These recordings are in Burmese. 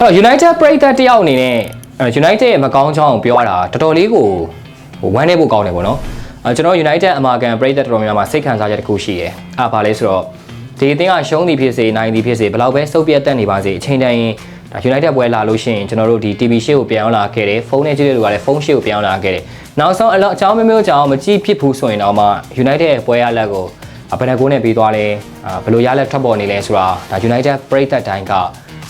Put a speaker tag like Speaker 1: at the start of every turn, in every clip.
Speaker 1: အဲ့တော့ United ပရိသတ်တယောက်အနေနဲ့အဲ United ရဲ့မကောင်းချောင်းကိုပြောရတာတော်တော်လေးကိုဟိုဝမ်းနေဖို့ကောင်းတယ်ပေါ့နော်အဲကျွန်တော် United အမာကန်ပရိသတ်တော်တော်များများမှာစိတ်ခံစားချက်တစ်ခုရှိတယ်အဲ့ဒါဘာလဲဆိုတော့ဒီအသင်းကရှုံးသည်ဖြစ်စေနိုင်သည်ဖြစ်စေဘယ်လောက်ပဲစုပ်ပြတ်တက်နေပါစေအချိန်တိုင်းဒါ United ပွဲလာလို့ရှိရင်ကျွန်တော်တို့ဒီ TV ရှေ့ကိုပြန်အောင်လာခဲ့တယ်ဖုန်းနဲ့ကြည့်တဲ့လူကလည်းဖုန်းရှေ့ကိုပြန်အောင်လာခဲ့တယ်နောက်ဆုံးအလောအချောင်းမျိုးမျိုးကြောင့်မကြည့်ဖြစ်ဘူးဆိုရင်တော့မှ United ရဲ့ပွဲရလက်ကိုဘယ်နှကိုနဲ့ပြီးသွားလဲအာဘယ်လိုရလက်ထွက်ပေါ်နေလဲဆိုတာဒါ United ပရိသတ်တိုင်းက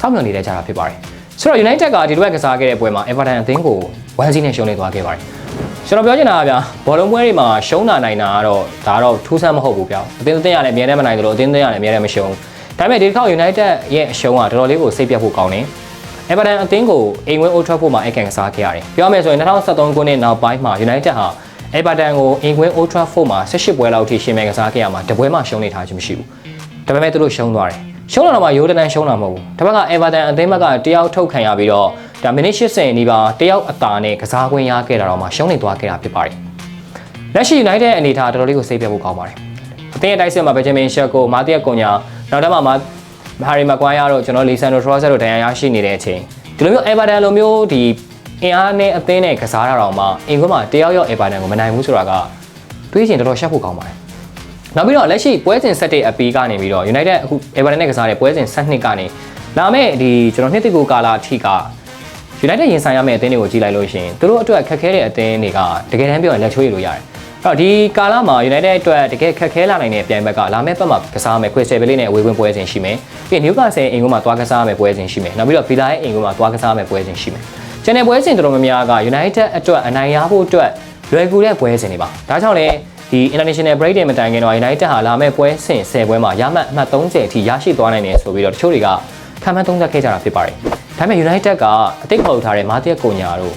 Speaker 1: စောင့်မျှော်နေတဲ့ကြတာဖြစ်ပါတယ်ဆိုတော့ United ကဒီလိုပဲကစားခဲ့တဲ့ပွဲမှာ Everton အသင်းကို1-0နဲ့ရှုံးနေသွားခဲ့ပါတယ်ကျွန်တော်ပြောချင်တာကဗျာဘောလုံးပွဲတွေမှာရှုံးတာနိုင်တာကတော့ဒါကတော့ထူးဆန်းမဟုတ်ဘူးဗျာအသင်းအသင်းကလည်းအများနဲ့မနိုင်တယ်လို့အသင်းအသင်းကလည်းအများနဲ့မရှုံးဒါပေမဲ့ဒီတစ်ခေါက် United ရဲ့အရှုံးကတော်တော်လေးကိုစိတ်ပြတ်ဖို့ကောင်းတယ် Everton အသင်းကိုအိမ်ဝင်း Old Trafford မှာအကန်ကစားခဲ့ရတယ်ပြောရမယ်ဆိုရင်2013ခုနှစ်နောက်ပိုင်းမှာ United ဟာ Everton ကိုအိမ်ဝင်း Old Trafford မှာ18ပွဲလောက်ထိရှင်မဲ့ကစားခဲ့ရမှာတပွဲမှရှုံးနေထားခြင်းမရှိဘူးဒါပေမဲ့သူတို့ရှုံးသွားတယ် ရှုံးလာတော့မှရိုးတနန်ရှုံးလာမဟုတ်ဘူးတစ်ဘက်က Everton အသင်းဘက်ကတယောက်ထုတ်ခံရပြီးတော့ဒါမိနစ်80နီးပါးတယောက်အသာနဲ့ကစားခွင့်ရခဲ့တာတော့မှရှုံးနေသွားခဲ့တာဖြစ်ပါတယ်လက်ရှိ United အနေထားတော်တော်လေးကိုစိတ်ပြတ်ဖို့ကောင်းပါတယ်အသင်းရဲ့တိုက်စစ်မှာ Benjamin Sheko မာတီယက်ကွန်ညာနောက်တစ်မှာမာဟာရီမကွိုင်းယာတော့ကျွန်တော်လီဆန်ဒိုထရောဆက်တို့ဒဏ်ရာရရှိနေတဲ့အချိန်ဒီလိုမျိုး Everton လိုမျိုးဒီအင်အားနဲ့အသင်းနဲ့ကစားတာတော့မှအင်ကွန်းမှာတယောက်ယောက် Everton ကိုမနိုင်ဘူးဆိုတာကတွေးချင်တော်တော်ရှက်ဖို့ကောင်းပါတယ် နောက်ပြီးတော့လက်ရှိပွဲစဉ်ဆက်တဲ့အပီးကနေပြီးတော့ United အခု Everton နဲ့ကစားတဲ့ပွဲစဉ်ဆက်နှစ်ကနေလာမဲ့ဒီကျွန်တော်နှစ်တိကိုကာလာအထိက United ရင်ဆိုင်ရမယ့်အသင်းတွေကိုကြည့်လိုက်လို့ရှိရင်သူတို့အတွက်ခက်ခဲတဲ့အသင်းတွေကတကယ်တမ်းပြောရင်လက်ချိုးရလို့ရတယ်။အဲ့တော့ဒီကာလမှာ United အတွက်တကယ်ခက်ခဲလာနိုင်တဲ့ပြိုင်ဘက်ကလာမယ့်ဘက်မှာကစားမယ် Crystal Palace နဲ့အဝေးကွင်းပွဲစဉ်ရှိမယ်။ပြီးရင် Newcastle အင်ကွန်းမှာသွားကစားမယ်ပွဲစဉ်ရှိမယ်။နောက်ပြီးတော့ Villa ရဲ့အင်ကွန်းမှာသွားကစားမယ်ပွဲစဉ်ရှိမယ်။ကျန်တဲ့ပွဲစဉ်တော်တော်များများက United အတွက်အနိုင်ရဖို့အတွက်လွယ်ကူတဲ့ပွဲစဉ်တွေပါ။ဒါကြောင့်လည်း ဒီ international break တွေမတိုင်ခင်တော့ United ဟာလာမယ့်ပွဲစဉ်10ပွဲမှာရမှတ်အမှတ်30အထိရရှိသွားနိုင်တယ်ဆိုပြီးတော့တချို့တွေကခံမှန်းသုံးသပ်ခဲ့ကြတာဖြစ်ပါတယ်။ဒါပေမဲ့ United ကအသိခေါ်ထားတဲ့မာတီယက်ကိုညာတို့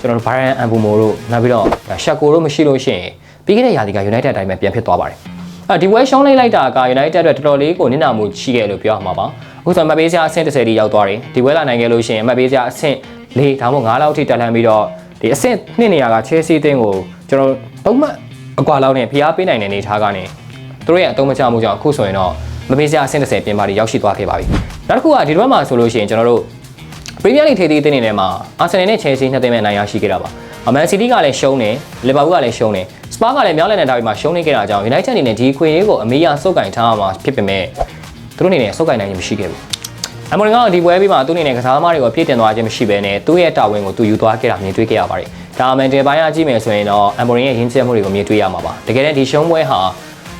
Speaker 1: ကျွန်တော်တို့ Brian Ambumo တို့နောက်ပြီးတော့ Shako တို့မရှိလို့ရှိရင်ပြီးခဲ့တဲ့ရာသီက United အတိုင်းပဲပြန်ဖြစ်သွားပါတယ်။အဲဒီပွဲရှုံးလိုက်လိုက်တာက United အတွက်တော်တော်လေးကိုနစ်နာမှုရှိခဲ့လို့ပြောရမှာပါ။အခုဆိုမှတ်ပေးစရာအဆင့်30တိရောက်သွားတယ်။ဒီပွဲလာနိုင်ခဲ့လို့ရှိရင်မှတ်ပေးစရာအဆင့်၄ဒါမှမဟုတ်9လောက်ထိတက်လှမ်းပြီးတော့ဒီအဆင့်2နေရာက Chelsea အသင်းကိုကျွန်တော်သုံးမှတ် အကွာလောက်နဲ့ဖိအားပေးနိုင်တဲ့အနေအထားကနေသူတို့ရဲ့အသုံးမချမှုကြောင့်အခုဆိုရင်တော့မပေးစရာအဆင့်30ပြင်ပါတီရောက်ရှိသွားခဲ့ပါပြီ။နောက်တစ်ခုကဒီတစ်ပတ်မှာဆိုလို့ရှိရင်ကျွန်တော်တို့ပရီးမီးယားလိထိပ်သီးအသင်းတွေထဲမှာအာဆင်နယ်နဲ့ချယ်ဆီနှစ်သင်းပဲအနိုင်ရရှိခဲ့တာပါ။မန်စီးတီးကလည်းရှုံးတယ်၊လီဗာပူးကလည်းရှုံးတယ်။စပါးကလည်းမြောက်လက်နဲ့တာပြီးမှရှုံးနေခဲ့တာကြောင့် United အနေနဲ့ဒီခွေရေးကိုအမေးရစုပ်ကင်ထားမှာဖြစ်ပေမဲ့သူတို့အနေနဲ့စုပ်ကင်နိုင်ခြင်းမရှိခဲ့ဘူး။အမေရိကန်ကဒီပွဲပြီးမှသူ့အနေနဲ့ကစားသမားတွေကိုပြည့်တင်သွားခြင်းမရှိဘဲနဲ့သူ့ရဲ့တာဝန်ကိုသူယူသွားခဲ့တာမြင်တွေ့ခဲ့ရပါတယ်။ဒါအမှန်တယ်ပိုင်းအကြည့်မယ်ဆိုရင်တော့အမေရိကန်ရဲ့ရင်းချက်မှုတွေကိုမြင်တွေ့ရမှာပါ။တကယ်တမ်းဒီရှုံးပွဲဟာ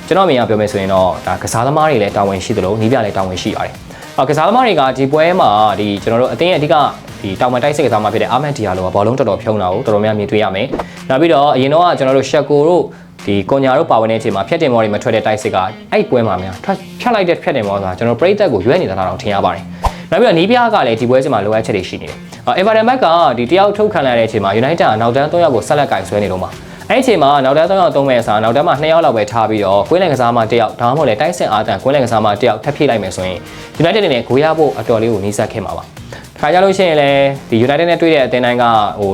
Speaker 1: ကျွန်တော်မြင်ရပြောမယ်ဆိုရင်တော့ဒါကစားသမားတွေလည်းတာဝန်ရှိသလိုနီးပြလည်းတာဝန်ရှိပါတယ်။အော်ကစားသမားတွေကဒီပွဲမှာဒီကျွန်တော်တို့အသင်းရဲ့အဓိကဒီတောင်ပန်တိုက်စစ်ကစားသမားဖြစ်တဲ့အာမတ်ဒီယာလိုကဘောလုံးတော်တော်ဖြုံးတာကိုတော်တော်များမြင်တွေ့ရမယ်။နောက်ပြီးတော့အရင်တော့ကျွန်တော်တို့ရှက်ကိုတို့ဒီကွန်ညာတို့ပါဝင်တဲ့အချိန်မှာဖြတ်တင်မော်တွေမထွက်တဲ့တိုက်စစ်ကအဲ့ပွဲမှာများထွက်ဖြတ်လိုက်တဲ့ဖြတ်တင်မော်ဆိုတာကျွန်တော်ပရိသတ်ကိုရွေးနေတာတော့ထင်ရပါတယ်။ နောက်ပြီးတော့နီးပြားကလည်းဒီပွဲစဉ်မှာလိုအပ်ချက်တွေရှိနေတယ်။အော်အေဗာတန်ဘက်ကဒီတယောက်ထုတ်ခံလိုက်တဲ့အချိန်မှာ United ကနောက်တန်း၃ယောက်ကိုဆက်လက်ကင်ဆွဲနေတော့မှာအဲ့ဒီအချိန်မှာနောက်တန်း၃ယောက်သုံးမဲ့အစားနောက်တန်းမှာ၂ယောက်လောက်ပဲထားပြီးတော့ကွင်းလန်ကစားမတစ်ယောက်ဒါမှမဟုတ်လေတိုက်စစ်အားတန်ကွင်းလန်ကစားမတစ်ယောက်ထပ်ဖြည့်လိုက်မယ်ဆိုရင် United အနေနဲ့ဂိုးရဖို့အတော်လေးကိုနှီးစပ်ခဲ့မှာပါ။ခါကြလို့ရှိရင်လည်းဒီ United နဲ့တွေ့တဲ့အသင်းတိုင်းကဟို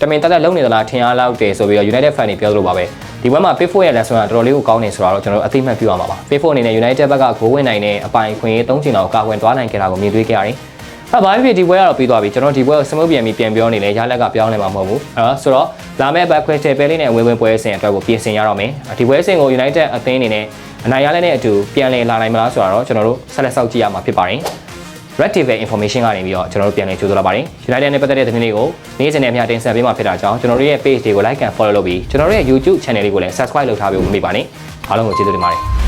Speaker 1: တမင်တက်တက်လုံနေသလားထင်အားလောက်တယ်ဆိုပြီးတော့ United fan တွေပြောသလိုပါပဲဒီဘက်မှာ Pickford ရဲ့ lesson ကတော်တော်လေးကိုကောင်းနေဆိုတော့ကျွန်တော်တို့အသိမှတ်ပြုရမှာပါ Pickford အနေနဲ့ United ဘက်ကဂိုးဝင်နိုင်တဲ့အပိုင်ခွင့်ရေး၃ချိန်လောက်ကာကွယ်သွားနိုင်ကြတာကိုမြင်တွေ့ခဲ့ရတယ်။အဲဘာဖြစ်ဖြစ်ဒီပွဲကတော့ပြီးသွားပြီကျွန်တော်ဒီပွဲကိုစမုတ်ပြန်ပြီးပြန်ပြောနေလဲရလက်ကပြောင်းလဲမှာမဟုတ်ဘူးအဲတော့ဆိုတော့လာမယ့်ဘက်ခွဲချယ်ပဲလေးနဲ့ဝင်ဝင်ပွဲစဉ်အတွက်ကိုပြင်ဆင်ရတော့မယ်ဒီပွဲစဉ်ကို United အသင်းအနေနဲ့အနိုင်ရလက်နဲ့အတူပြန်လည်လာနိုင်မလားဆိုတော့ကျွန်တော်တို့ဆက်လက်စောင့်ကြည့်ရမှာဖြစ်ပါတယ် Red TV information ကနေပြီးတော့ကျွန်တော်တို့ပြန်လည်ကြိုးစားလာပါတယ် United နဲ့ပတ်သက်တဲ့သတင်းတွေကိုနေ့စဉ်နဲ့အမျှတင်ဆက်ပေးမှာဖြစ်တာကြောင့်ကျွန်တော်တို့ရဲ့ page တွေကို like and follow လုပ်ပြီးကျွန်တော်တို့ရဲ့ YouTube channel လေးကိုလည်း subscribe လုပ်ထားပြီးမမေ့ပါနဲ့အားလုံးကိုကျေးဇူးတင်ပါတယ်